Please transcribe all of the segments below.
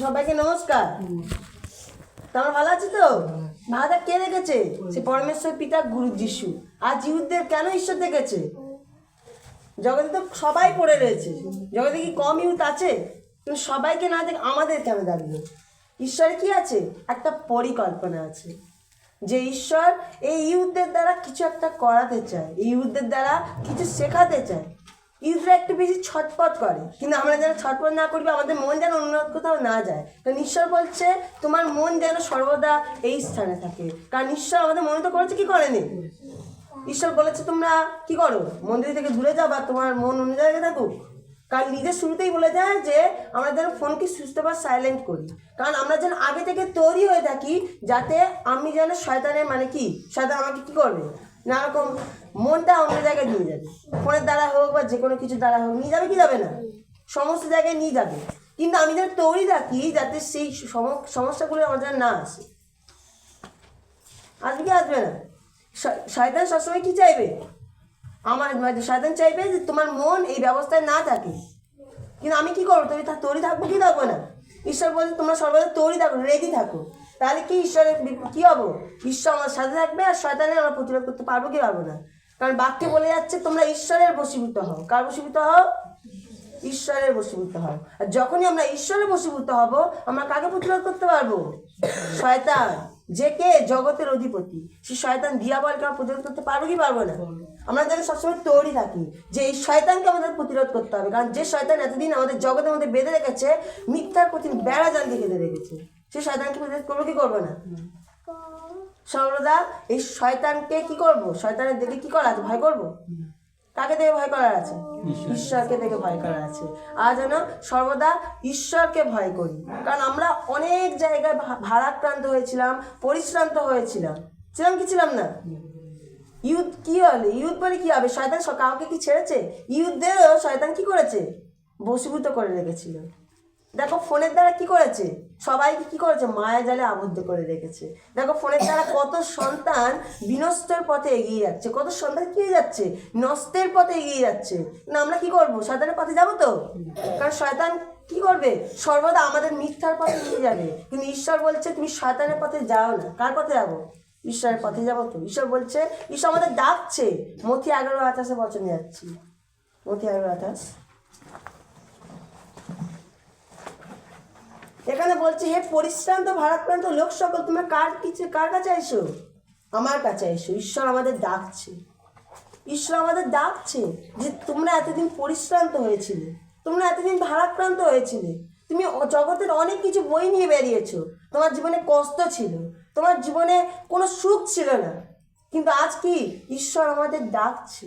সবাইকে নমস্কার। তোমরা ভালো আছো তো? ভাড়া কে রেখেছে সে পরমেশ্বর পিতা গুরু যিশু। আর জিহুদের কেন ঈশ্বর দেখেছে? জগতে তো সবাই পড়ে রয়েছে। জগতে কি কম ইউথ আছে? কিন্তু সবাইকে না দেখ আমাদের কেন দেখবে? ঈশ্বরে কি আছে? একটা পরিকল্পনা আছে। যে ঈশ্বর এই ইউথদের দ্বারা কিছু একটা করাতে চায়। ইউথদের দ্বারা কিছু শেখাতে চায়। ইউথরা একটু বেশি ছটপট করে। কিন্তু আমরা যেন ছটপট না করবি আমাদের মন যেন অন্য কোথাও না যায়। কারণ ঈশ্বর বলছে, তোমার মন যেন সর্বদা এই স্থানে থাকে। কারণ ঈশ্বর আমাদের মনে তো করেছে, কি করেনি? ঈশ্বর বলেছে, তোমরা কি করো? মন্দির থেকে দূরে যাও বা তোমার মন অন্য জায়গায় থাকুক। কারণ নিজের শুরুতেই বলে যায় যে, আমরা যেন ফোনকে সুস্থ বা সাইলেন্ট করি। কারণ আমরা যেন আগে থেকে তৈরি হয়ে থাকি, যাতে আমি যেন শয়তানের মানে কি? শয়তান আমাকে কি করবে? না রকম মনটা অন্য জায়গায় নিয়ে যাবে। ফোনের দ্বারা হোক বা যে কোনো কিছু দ্বারা হোক, নিয়ে যাবে কি যাবে না? সমস্ত জায়গায় নিয়ে যাবে। কিন্তু আমি যেন তৈরি থাকি যাতে সেই সম- সমস্যাগুলো আমার যেন না আসে। আসবে কি আসবে না। শয়তান সবসময় কি চাইবে? আমার শয়তান চাইবে যে তোমার মন এই ব্যবস্থায় না থাকে। কিন্তু আমি কি করব? তুমি তৈরি থাকব কি থাকব না? ঈশ্বর বলছে তোমরা সর্বদা তৈরি থাকো রেডি থাকো। তাহলে কি ঈশ্বরের কি হব? ঈশ্বর আমার সাথে থাকবে আর শয়তানের আমরা প্রতিরোধ করতে পারব কি পারব না? কারণ বাক্যে বলে যাচ্ছে, তোমরা ঈশ্বরের বশীভূত হও। কার বশীভূত হও? ঈশ্বরের বশীভূত হও। আর যখনই আমরা ঈশ্বরের বশীভূত হব, আমরা কাকে প্রতিরোধ করতে পারব? শয়তান, যে কে? জগতের অধিপতি। সে শয়তান দিয়া দিয়াবলকে আমরা প্রতিরোধ করতে পারব কি পারব না? আমরা যেন সবসময় তৈরি থাকি যে এই শয়তানকে আমাদের প্রতিরোধ করতে হবে। কারণ যে শয়তান এতদিন আমাদের জগতের মধ্যে বেঁধে রেখেছে মিথ্যার প্রতি বেড়া জালকে বেঁধে রেখেছে। সেই শয়তানকে প্রতিরোধ করব কি করব না? সর্বদা এই শয়তানকে কি করব? শয়তানের দেখে কি করা আছে? ভয় করব? কাকে দেখে ভয় করার আছে? ঈশ্বরকে। দেখে ভয় করার আছে। আর যেন সর্বদা ঈশ্বরকে ভয় করি। কারণ আমরা অনেক জায়গায় ভারাক্রান্ত হয়েছিলাম পরিশ্রান্ত হয়েছিলাম। ছিলাম কি ছিলাম না? ইউথ কি হলে? ইউথ বলে কি হবে? শয়তান কাউকে কি ছেড়েছে? ইউথদেরও শয়তান কি করেছে? বশীভূত করে রেখেছিল। দেখো, ফোনের দ্বারা কি করেছে? সবাইকে কি করেছে? মায়া জালে আবদ্ধ করে রেখেছে। দেখো, ফোনের দ্বারা কত সন্তান বিনষ্টের পথে এগিয়ে যাচ্ছে। কত সন্তান কি যাচ্ছে? নষ্টের পথে এগিয়ে যাচ্ছে। না, আমরা কি করব? শয়তানের পথে যাব তো? কারণ শয়তান কি করবে? সর্বদা আমাদের মিথ্যার পথে নিয়ে যাবে। কিন্তু ঈশ্বর বলছে, তুমি শয়তানের পথে যাও না। কার পথে যাব? ঈশ্বরের পথে যাব তো। ঈশ্বর বলছে, ঈশ্বর আমাদের ডাকছে। মথি এগারো আঠাশে বচনে যাচ্ছি। মথি এগারো আঠাশ। এখানে বলছে, হে পরিশ্রান্ত ভারাক্রান্ত লোক সকল, তোমরা কার কিছু, কার কাছে এসো আমার কাছে এসো ঈশ্বর আমাদের ডাকছে। ঈশ্বর আমাদের ডাকছে যে তোমরা এতদিন পরিশ্রান্ত হয়েছিলে, তোমরা এতদিন ভারাক্রান্ত হয়েছিলে। তুমি জগতের অনেক কিছু বই নিয়ে বেরিয়েছো। তোমার জীবনে কষ্ট ছিল, তোমার জীবনে কোনো সুখ ছিল না। কিন্তু আজ কি? ঈশ্বর আমাদের ডাকছে।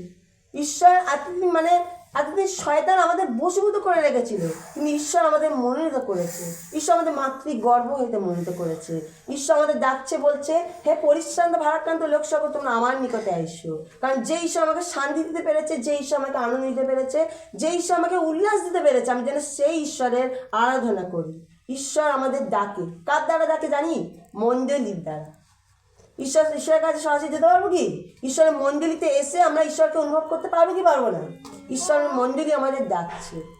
ঈশ্বর এতদিন মানে এতদিন শয়তান আমাদের বশীভূত করে রেখেছিল, কিন্তু ঈশ্বর আমাদের মনোনীত করেছে। ঈশ্বর আমাদের মাতৃ গর্ব হইতে মনোনীত করেছে। ঈশ্বর আমাদের ডাকছে, বলছে, হে পরিশ্রান্ত, ভারাক্রান্ত লোক সকল তোমরা আমার নিকটে আইসো কারণ যে ঈশ্বর আমাকে শান্তি দিতে পেরেছে, যে ঈশ্বর আমাকে আনন্দ দিতে পেরেছে, যে ঈশ্বর আমাকে উল্লাস দিতে পেরেছে, আমি যেন সেই ঈশ্বরের আরাধনা করি। ঈশ্বর আমাদের ডাকে। কার দ্বারা ডাকে জানি? মণ্ডলীর দ্বারা। ঈশ্বর ঈশ্বরের কাছে সরাসরি যেতে পারব কি? ঈশ্বরের মণ্ডলীতে এসে আমরা ঈশ্বরকে অনুভব করতে পারব কি পারব না? ঈশ্বরের মণ্ডলী আমাদের ডাকছে।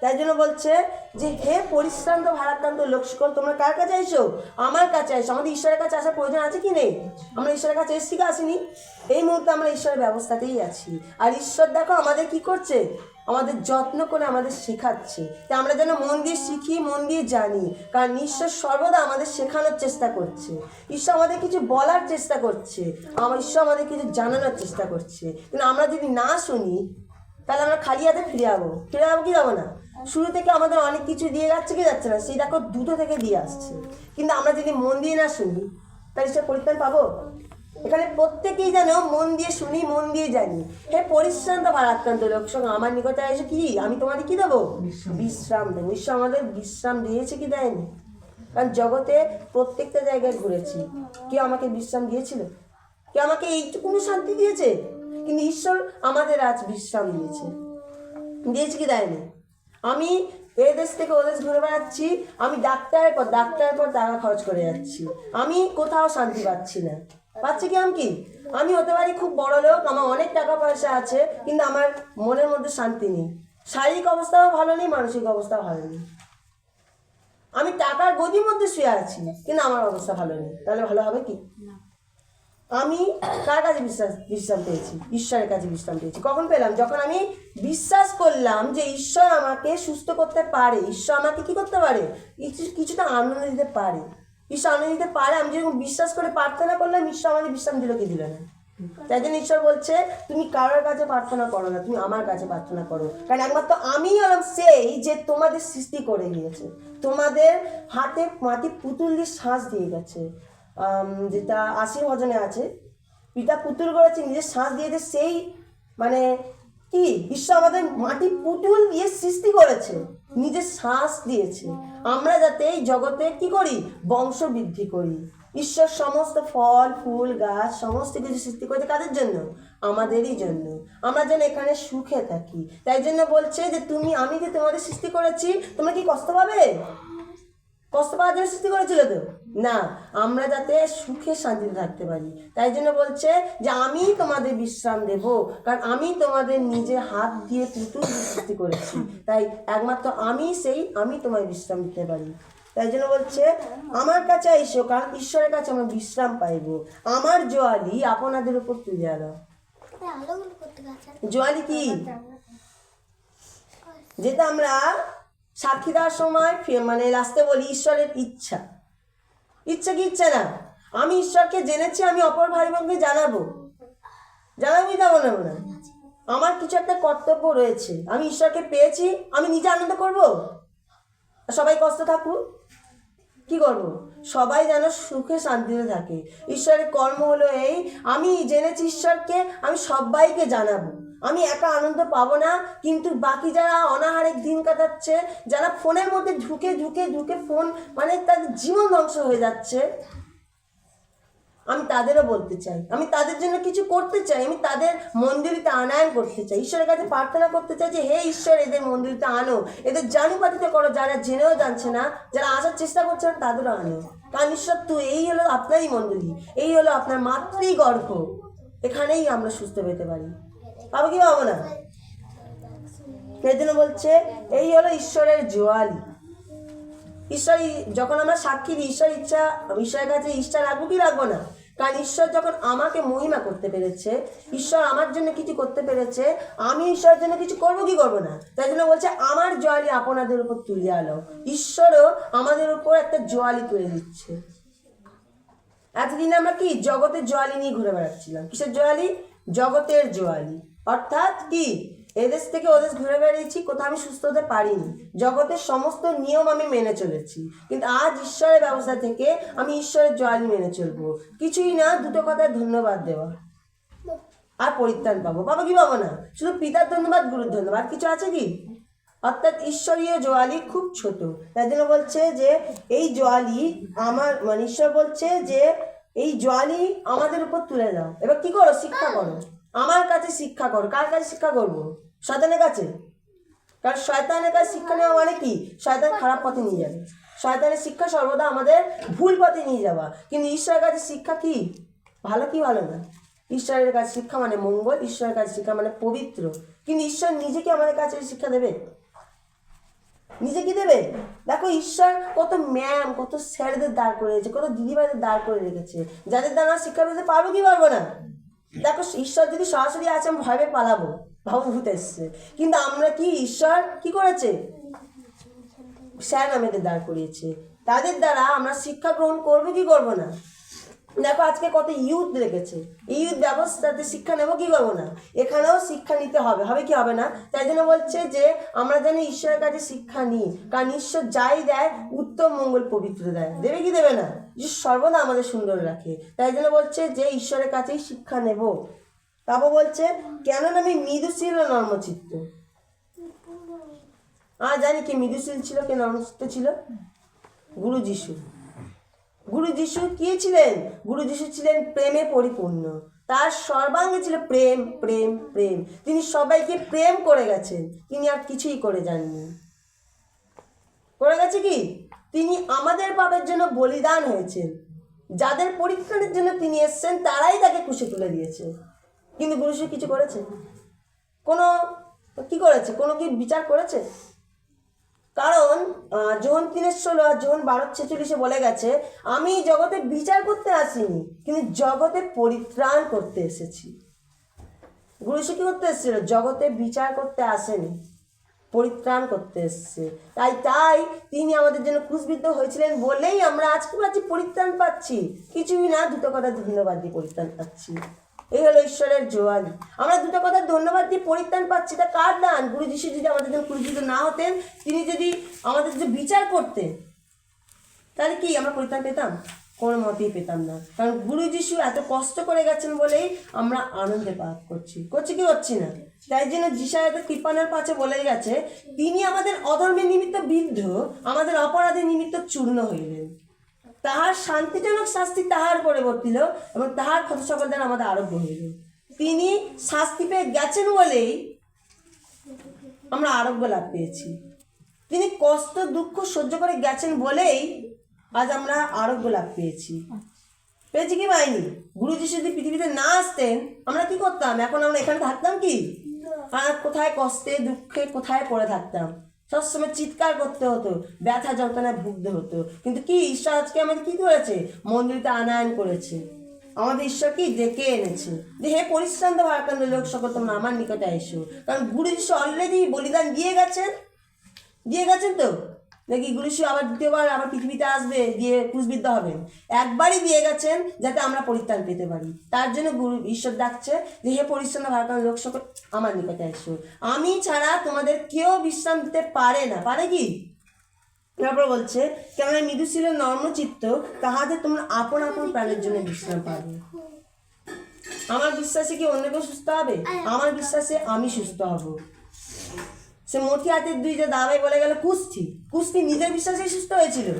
তাই জন্য বলছে যে, হে পরিশ্রান্ত, ভারাক্রান্ত লোক সকল তোমরা কার কাছে আইসো আমার কাছে আইসো আমাদের ঈশ্বরের কাছে আসার প্রয়োজন আছে কি নেই? আমরা ঈশ্বরের কাছে এসছি কি আসিনি? এই মুহূর্তে আমরা ঈশ্বরের ব্যবস্থাতেই আছি। আর ঈশ্বর দেখো আমাদের কি করছে? আমাদের যত্ন করে আমাদের শেখাচ্ছে। তাই আমরা যেন মন দিয়ে শিখি, মন দিয়ে জানি। কারণ ঈশ্বর সর্বদা আমাদের শেখানোর চেষ্টা করছে। ঈশ্বর আমাদের কিছু বলার চেষ্টা করছে। আমার ঈশ্বর আমাদের কিছু জানানোর চেষ্টা করছে। কিন্তু আমরা যদি না শুনি, তাহলে আমরা খালি হাতে ফিরে যাব ফিরে যাব কি যাব না? শুরু থেকে আমাদের অনেক কিছু দিয়ে যাচ্ছে, কি যাচ্ছে না? সেই দেখো দুটো থেকে দিয়ে আসছে। কিন্তু আমরা যদি মন দিয়ে না শুনি, তাহলে সে পরিত্রাণ পাবো? এখানে প্রত্যেকেই যেন মন দিয়ে শুনি মন দিয়ে জানি। হে পরিশ্রান্ত ভারাক্রান্ত লোক সঙ্গে আমার নিকটে এসে কি? আমি তোমাদের কি দেবো? বিশ্রাম। দেবো। ঈশ্বর আমাদের বিশ্রাম দিয়েছে কি দেয়নি? কারণ জগতে প্রত্যেকটা জায়গায় ঘুরেছি। কেউ আমাকে বিশ্রাম দিয়েছিল? কেউ আমাকে এইটুকুনি শান্তি দিয়েছে? কিন্তু ঈশ্বর আমাদের আজ বিশ্রাম দিয়েছে। দিয়েছে কি দেয়নি? আমি এ দেশ থেকে ও দেশ ঘুরে বেড়াচ্ছি। আমি ডাক্তারের পর ডাক্তারের পর টাকা খরচ করে যাচ্ছি। আমি কোথাও শান্তি পাচ্ছি না। পাচ্ছি কি আমি কি? আমি হতে পারি খুব বড় লোক আমার অনেক টাকা পয়সা আছে কিন্তু আমার মনের মধ্যে শান্তি নেই। শারীরিক অবস্থাও ভালো নেই মানসিক অবস্থাও ভালো নেই। আমি টাকার গদির মধ্যে শুয়ে আছি কিন্তু আমার অবস্থা ভালো নেই। তাহলে ভালো হবে কি? আমি কার কাছে বিশ্বাস বিশ্রাম পেয়েছি? ঈশ্বরের কাছে বিশ্রাম পেয়েছি। কখন পেলাম? যখন আমি বিশ্বাস করলাম যে ঈশ্বর আমাকে সুস্থ করতে পারে ঈশ্বর আমাকে কি করতে পারে? কিছু- কিছুটা আনন্দ দিতে পারে। ঈশ্বর আনন্দ দিতে পারে, আমি যেরকম বিশ্বাস করে প্রার্থনা করলাম, ঈশ্বর আমাকে বিশ্রাম দিল কি দিল না? তাই জন্য ঈশ্বর বলছে, তুমি কারোর কাছে প্রার্থনা করো না, তুমি আমার কাছে প্রার্থনা করো। কারণ একমাত্র আমি হলাম সেই যে তোমাদের সৃষ্টি করে গিয়েছে তোমাদের হাতে মাটি পুতুল দিয়ে শ্বাস দিয়ে গেছে। যেটা আশি আছে, পিতা পুতুল করেছে, নিজের শ্বাস দিয়েছে সেই মানে কি? ঈশ্বর আমাদের মাটি পুতুল দিয়ে সৃষ্টি করেছে, নিজের শ্বাস দিয়েছে। আমরা যাতে এই জগতে কি করি? বংশ বৃদ্ধি করি। ঈশ্বর সমস্ত ফল, ফুল, গাছ, সমস্ত কিছু সৃষ্টি করেছে কাদের জন্য? আমাদেরই জন্য। আমরা যেন এখানে সুখে থাকি। তাই জন্য বলছে যে, তুমি, আমি যে তোমাদের সৃষ্টি করেছি, তোমরা কি কষ্ট পাবে? কষ্ট পাওয়ার জন্য সৃষ্টি করেছিল তো? না আমরা যাতে সুখে শান্তিতে থাকতে পারি। তাই জন্য বলছে যে আমি তোমাদের বিশ্রাম দেব কারণ আমি তোমাদের নিজে হাত দিয়ে পুতুল সৃষ্টি করেছি। তাই একমাত্র আমি সেই আমি তোমায় বিশ্রাম দিতে পারি। তাই জন্য বলছে আমার কাছে এসো কারণ ঈশ্বরের কাছে আমরা বিশ্রাম পাইব। আমার জোয়ালি আপনাদের উপর তুলে আনো। জোয়ালি কি? যেটা আমরা সাক্ষী দেওয়ার সময় মানে লাস্টে বলি, ঈশ্বরের ইচ্ছা। ইচ্ছা কি ইচ্ছা না? আমি ঈশ্বরকে জেনেছি, আমি অপর ভাই বোনকে জানাব। জানাবি যাব না না আমার কিছু একটা কর্তব্য রয়েছে। আমি ঈশ্বরকে পেয়েছি, আমি নিজে আনন্দ করব? সবাই কষ্ট থাকুক। কি করব? সবাই যেন সুখে শান্তিতে থাকে। ঈশ্বরের কর্ম হলো এই, আমি জেনেছি ঈশ্বরকে, আমি সবাইকে জানাব। আমি একা আনন্দ পাবো না, কিন্তু বাকি যারা অনাহারে দিন কাটাচ্ছে, যারা ফোনের মধ্যে ঢুকে ঢুকে ঢুকে ফোন মানে তাদের জীবন ধ্বংস হয়ে যাচ্ছে, আমি তাদেরও বলতে চাই। আমি তাদের জন্য কিছু করতে চাই, আমি তাদের মন্দিরিতে আনায়ন করতে চাই। ঈশ্বরের কাছে প্রার্থনা করতে চাই যে, হে ঈশ্বর, এদের মন্দিরিতে আনো। এদের জানুপাতিতে করো, যারা জেনেও জানছে না, যারা আসার চেষ্টা করছে না, তাদেরও আনো। কারণ ঈশ্বর তুই এই হলো আপনারই মন্দির, এই হলো আপনার মাতৃ গর্ভ এখানেই আমরা সুস্থ পেতে পারি। পাবো কি পাবো না? সেই জন্য বলছে, এই হলো ঈশ্বরের জোয়ালি। ঈশ্বর যখন আমরা সাক্ষী দিই, ঈশ্বর ইচ্ছা ঈশ্বরের কাছে ইচ্ছা রাখব কি রাখব না? কারণ ঈশ্বর যখন আমাকে মহিমা করতে পেরেছে, ঈশ্বর আমার জন্য কিছু করতে পেরেছে, আমি ঈশ্বরের জন্য কিছু করব কি করব না? তাই জন্য বলছে, আমার জোয়ালি আপনাদের উপর তুলে আলো ঈশ্বরও আমাদের উপর একটা জোয়ালি তুলে দিচ্ছে। এতদিন আমরা কি, জগতের জোয়ালি নিয়ে ঘুরে বেড়াচ্ছিলাম। কিসের জোয়ালি? জগতের জোয়ালি। অর্থাৎ কি? এদেশ থেকে ওদেশ ঘুরে বেড়িয়েছি, কোথাও আমি সুস্থ হতে পারিনি। জগতের সমস্ত নিয়ম আমি মেনে চলেছি। কিন্তু আজ ঈশ্বরের ব্যবস্থা থেকে আমি ঈশ্বরের জোয়ালি মেনে চলবো। কিছুই না, দুটো কথায় ধন্যবাদ দেওয়া। আর পরিত্রাণ পাবো। পাবো কি পাবো না? শুধু পিতার ধন্যবাদ, গুরুর ধন্যবাদ। কিছু আছে কি? অর্থাৎ ঈশ্বরীয় জোয়ালি খুব ছোট। তাই জন্য বলছে যে, এই জোয়ালি আমার মানে ঈশ্বর বলছে যে, এই জোয়ালি আমাদের উপর তুলে দাও। এবার কি করো? শিক্ষা করো। আমার কাছে শিক্ষা কর। কার কাছে শিক্ষা করব? শয়তানের কাছে? কারণ শয়তানের কাছে শিক্ষা নেওয়া মানে কি? শয়তান খারাপ পথে নিয়ে যাবে। শয়তানের শিক্ষা সর্বদা আমাদের ভুল পথে নিয়ে যাওয়া। কিন্তু ঈশ্বরের কাছে শিক্ষা কি? ভালো কি ভালো না? ঈশ্বরের কাছে শিক্ষা মানে মঙ্গল, ঈশ্বরের কাছে শিক্ষা মানে পবিত্র। কিন্তু ঈশ্বর নিজে কি আমাদের কাছে শিক্ষা দেবে? নিজে কি দেবে? দেখো ঈশ্বর কত ম্যাম, কত স্যারদের দাঁড় করে রেখেছে কত দিদিভাইদের দাঁড় করে রেখেছে। যাদের দ্বারা শিক্ষা পেতে পারব কি পারব না? দেখো, ঈশ্বর যদি সরাসরি আছে আমি ভয় পেয়ে পালাবো। ভাবভূত এসছে। কিন্তু আমরা কি, ঈশ্বর কি করেছে? স্যার আমাদের দাঁড় করিয়েছে। তাদের দ্বারা আমরা শিক্ষা গ্রহণ করব কি করব না? দেখো আজকে কত ইউথ রেখেছে ইউথ ব্যবস্থাতে শিক্ষা নেব কি করব না? এখানেও শিক্ষা নিতে হবে। হবে কি হবে না? তাই জন্য বলছে যে, আমরা যেন ঈশ্বরের কাছে শিক্ষা নিই। কারণ ঈশ্বর যাই দেয়, উত্তম মঙ্গল পবিত্র দেয়। দেবে কি দেবে না? ঈশ্বর সর্বদা আমাদের সুন্দর রাখে। তাই জন্য বলছে যে, ঈশ্বরের কাছেই শিক্ষা নেব। তারপর বলছে কেন আমি মৃদুশীল ও নর্মচিত্ত। আর জানি কি মৃদুশীল ছিল, কে নর্মচিত্ত ছিল? গুরু যিশু। গুরু যিশু কি ছিলেন? গুরু যিশু ছিলেন প্রেমে পরিপূর্ণ। তার সর্বাঙ্গে ছিল প্রেম প্রেম প্রেম। তিনি সবাইকে প্রেম করে গেছেন। তিনি আর কিছুই করে যাননি। করে গেছে কি? তিনি আমাদের পাপের জন্য বলিদান হয়েছেন। যাদের পরীক্ষার জন্য তিনি এসছেন, তারাই তাকে খুশি তুলে দিয়েছে। কিন্তু গুরু যিশু কিছু করেছে কোনো কি করেছে? কোনো কি বিচার করেছে? কারণ যোহন তিনের ষোলো আর যোহন বারো ছেচল্লিশে বলে গেছে, আমি জগতে বিচার করতে আসিনি, কিন্তু জগতে পরিত্রাণ করতে এসেছি। গুরু কি করতে এসেছিল জগতে বিচার করতে আসেনি, পরিত্রাণ করতে এসছে। তাই তাই তিনি আমাদের জন্য ক্রুশবিদ্ধ হয়েছিলেন বলেই আমরা আজকে পাচ্ছি পরিত্রাণ পাচ্ছি। কিছুই না, দুটো কথা ধন্যবাদ দিয়ে পরিত্রাণ পাচ্ছি। এই হলো ঈশ্বরের জোয়ালি আমরা দুটো কথা ধন্যবাদ দিয়ে পরিত্রাণ পাচ্ছি, তা কার দান? গুরু যিশু যদি আমাদের জন্য ক্রুশবিদ্ধ না হতেন, তিনি যদি আমাদের যদি বিচার করতেন, তাহলে কি আমরা পরিত্রাণ পেতাম? কোনো মতেই পেতাম না। কারণ গুরু যিশু এত কষ্ট করে গেছেন বলেই আমরা আনন্দে পাপ করছি। করছি কি করছি না? তাই জন্য যিশা এত কৃপানের পাশে বলে গেছে, তিনি আমাদের অধর্মের নিমিত্ত বিদ্ধ, আমাদের অপরাধের নিমিত্ত চূর্ণ হইলেন তাহার শান্তিজনক শাস্তি তাহার পরে বর্তিল এবং তাহার ক্ষত সকল দ্বারা আমাদের আরোগ্য হইল। তিনি শাস্তি পেয়ে গেছেন বলেই আমরা আরোগ্য লাভ পেয়েছি। তিনি কষ্ট দুঃখ সহ্য করে গেছেন বলেই আজ আমরা আরোগ্য লাভ পেয়েছি। পেয়েছি কি পাইনি? গুরুজি যদি পৃথিবীতে না আসতেন আমরা কি করতাম? এখন আমরা এখানে থাকতাম কি? আর কোথায় কষ্টে দুঃখে কোথায় পড়ে থাকতাম? সবসময় চিৎকার করতে হতো, ব্যথা যন্ত্রণায় ভুগতে হতো। কিন্তু কি, ঈশ্বর আজকে আমাদের কি করেছে? মন্দিরটা আনায়ন করেছে। আমাদের ঈশ্বর কি? ডেকে এনেছে। যে হে পরিশ্রান্ত ভারাকান্ত লোক সকল তোমরা আমার নিকটে এসো। কারণ গুরু ঈশ্বর অলরেডি বলিদান দিয়ে গেছেন। দিয়ে গেছেন তো? নাকি গুরুশি আবার দ্বিতীয়বার আবার পৃথিবীতে আসবে দিয়ে ক্রুশবিদ্ধ হবেন একবারই দিয়ে গেছেন যাতে আমরা পরিত্রাণ পেতে পারি। তার জন্য গুরু ঈশ্বর ডাকছে যে হে পরিশ্রম ভারতের লোক সকল আমার নিকটে এসো। আমি ছাড়া তোমাদের কেউ বিশ্রাম দিতে পারে না। পারে কি? তারপর বলছে কেননা মৃদু ছিল নর্মচিত্ত তাহাদের তোমরা আপন আপন প্রাণের জন্য বিশ্রাম পাবে। আমার বিশ্বাসে কি অন্য কেউ সুস্থ হবে? আমার বিশ্বাসে আমি সুস্থ হব। সে মথি হাতের দুই যে দাবাই বলে গেল, কুস্তি। কুস্তি নিজের বিশ্বাসেই সুস্থ হয়েছিল।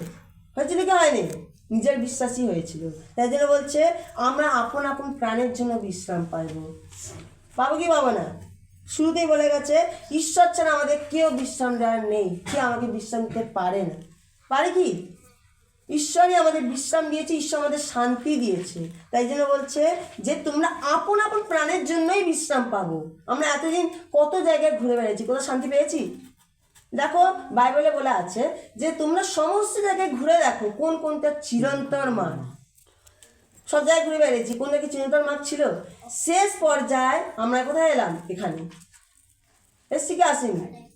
হয়েছিল কি হয়নি? নিজের বিশ্বাসই হয়েছিল। তাই জন্য বলছে, আমরা আপন আপন প্রাণের জন্য বিশ্রাম পাইব। পাবো কি পাবো না? শুরুতেই বলে গেছে, ঈশ্বর ছাড়া আমাদের কেউ বিশ্রাম দেওয়ার নেই। কেউ আমাকে বিশ্রাম দিতে পারে না। পারে কি? ঈশ্বরই আমাদের বিশ্রাম দিয়েছে, ঈশ্বর আমাদের শান্তি দিয়েছে। তাই জন্য বলছে যে, তোমরা আপন আপন প্রাণের জন্যই বিশ্রাম পাবো। আমরা এতদিন কত জায়গায় ঘুরে বেড়াচ্ছি কোথাও শান্তি পেয়েছি? দেখো, বাইবেলে বলে আছে যে, তোমরা সমস্ত জায়গায় ঘুরে দেখো কোন কোনটা চিরন্তর মাঠ সব জায়গায় ঘুরে বেড়েছি কোনটা কি চিরন্তর মাঠ ছিল? শেষ পর্যায়ে আমরা কোথায় এলাম? এখানে। এসছি কি আসেনি?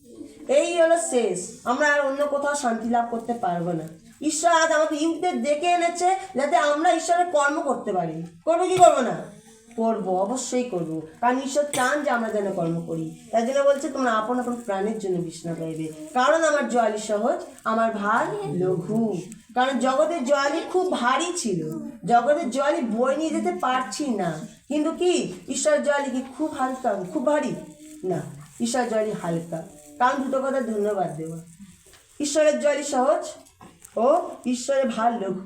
এই হলো শেষ। আমরা আর অন্য কোথাও শান্তি লাভ করতে পারব না। ঈশ্বর আজ আমাকে ইউথদের ডেকে এনেছে যাতে আমরা ঈশ্বরের কর্ম করতে পারি। করব কি করব না? করব, অবশ্যই করব। কারণ ঈশ্বর চান যে আমরা যেন কর্ম করি। তাই জন্য বলছে, তোমরা আপন আপন প্রাণের জন্য বিশ্রাম পাইবে। কারণ আমার জয়ালি সহজ, আমার ভার লঘু। কারণ জগতের জয়ালি খুব ভারী ছিল। জগতের জয়ালি বই নিয়ে যেতে পারছি না। কিন্তু কি? ঈশ্বরের জয়ালি কি খুব হালকা? খুব ভারী? না। ঈশ্বর জয়ালি হালকা। কারণ দুটো কথা ধন্যবাদ দেওয়া ঈশ্বরের জয়ালি সহজ ও ঈশ্বরের ভার লোক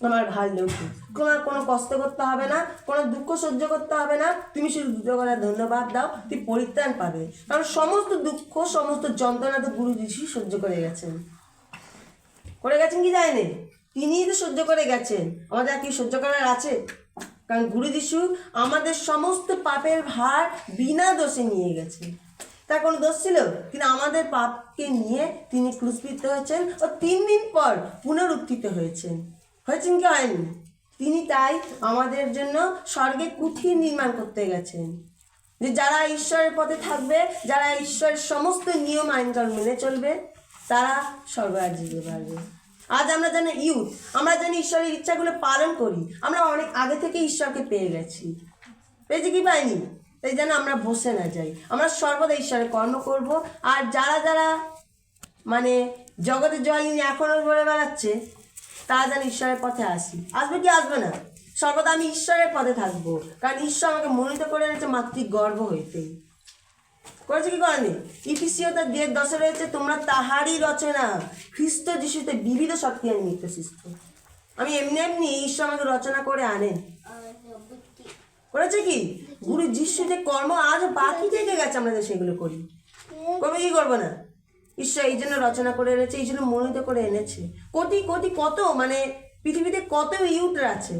তোমার ভালো লোক তোমার কোনো কষ্ট করতে হবে না, কোনো দুঃখ সহ্য করতে হবে না। তুমি শুধু দুটো কথা ধন্যবাদ দাও, তুমি পরিত্রাণ পাবে। কারণ সমস্ত দুঃখ, সমস্ত যন্ত্রণা তো গুরু সহ্য করে গেছেন। করে গেছেন কি যায়নি তিনিই তো সহ্য করে গেছেন। আমাদের আর কি সহ্য করার আছে? কারণ গুরু যিশু আমাদের সমস্ত পাপের ভার বিনা দোষে নিয়ে গেছেন। তার কোনো দোষ ছিল? কিন্তু আমাদের পাপকে নিয়ে তিনি ক্রুশবিদ্ধ হয়েছেন ও তিন দিন পর পুনরুত্থিত হয়েছেন। হয়েছেন কি হয়নি? তিনি তাই আমাদের জন্য স্বর্গে কুঠির নির্মাণ করতে গেছেন। যে যারা ঈশ্বরের পথে থাকবে, যারা ঈশ্বরের সমস্ত নিয়ম আইনকানুন মেনে চলবে, তারা স্বর্গরাজ্য যেতে পারবে। আজ আমরা যেন ইউথ, আমরা যেন ঈশ্বরের ইচ্ছাগুলো পালন করি, আমরা অনেক আগে থেকে ঈশ্বরকে পেয়ে গেছি। পেয়েছি কি পাইনি? তাই যেন আমরা বসে না যাই। আমরা সর্বদা ঈশ্বরের কর্ম করব। আর যারা যারা মানে জগতের জল নিয়ে এখনও ঘুরে বেড়াচ্ছে, তারা যেন ঈশ্বরের পথে আসি। আসবে কি আসবে না? সর্বদা আমি ঈশ্বরের পথে থাকব। কারণ ঈশ্বর আমাকে মনোনীত করে এনেছে মাতৃ গর্ব হইতেই করেছে কি করেনি? ইফিসিও তার দেড় দশে রয়েছে, তোমরা তাহারই রচনা। খ্রিস্ট যিশুতে বিবিধ শক্তি আমি নিত্য সৃষ্ট আমি এমনি এমনি ঈশ্বর আমাকে রচনা করে আনেন। করেছে কি? গুরু যিশু যে কর্ম আজ বাকি থেকে গেছে, আমরা সেগুলো করি। করবে কি করব না? ঈশ্বর এই জন্য রচনা করে এনেছে, এই জন্য মনোনীত করে এনেছে। কোটি কোটি কত মানে পৃথিবীতে কত ইউথরা আছে,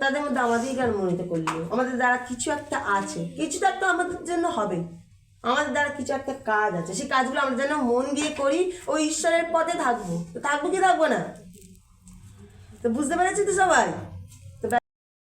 তাদের মধ্যে আমাদেরই কেন মনোনীত করল? আমাদের দ্বারা কিছু একটা আছে, কিছু তো একটা আমাদের জন্য হবে। আমাদের দ্বারা কিছু একটা কাজ আছে, সেই কাজগুলো আমরা যেন মন দিয়ে করি, ও ঈশ্বরের পথে থাকব। তো থাকব কি থাকব না? তো বুঝতে পেরেছি তো সবাই?